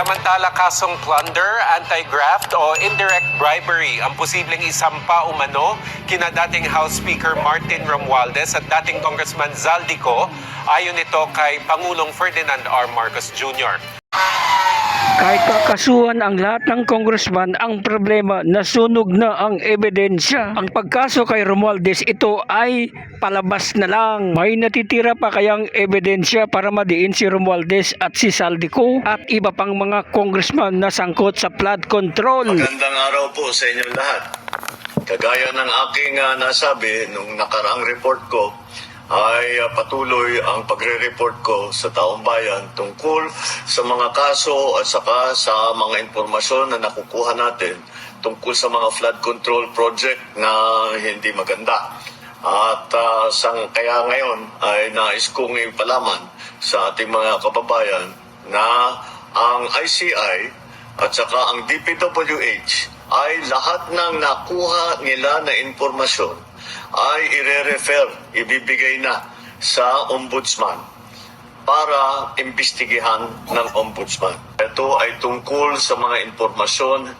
Samantala kasong plunder, anti-graft o indirect bribery ang posibleng isampa umano kina dating House Speaker Martin Romualdez at dating Congressman Zaldico ayon ito kay Pangulong Ferdinand R. Marcos Jr. Kahit kakasuhan ang lahat ng congressman, ang problema nasunog na ang ebidensya. Ang pagkaso kay Romualdez ito ay palabas na lang. May natitira pa kayang ebidensya para madiin si Romualdez at si Saldico at iba pang mga congressman na sangkot sa flood control. Magandang araw po sa inyong lahat. Kagaya ng aking ah, nasabi nung nakaraang report ko, ay ah, patuloy ang pagre-report ko sa taong bayan tungkol sa mga kaso at saka sa mga impormasyon na nakukuha natin tungkol sa mga flood control project na hindi maganda. At ah, sang, kaya ngayon ay nais kong ipalaman sa ating mga kababayan na ang ICI at saka ang DPWH ay lahat ng nakuha nila na impormasyon ay ire-refer, ibibigay na sa ombudsman para imbestigahan ng ombudsman. Ito ay tungkol sa mga impormasyon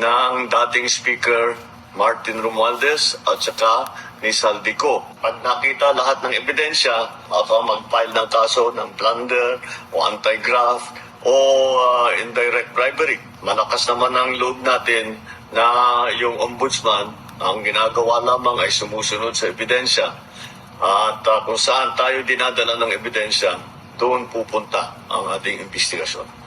ng dating speaker Martin Romualdez at saka ni Saldico. Pag nakita lahat ng ebidensya, baka mag-file ng kaso ng plunder o anti-graft o uh, indirect bribery. Malakas naman ang loob natin na yung ombudsman ang ginagawa lamang ay sumusunod sa ebidensya at uh, kung saan tayo dinadala ng ebidensya, doon pupunta ang ating investigasyon.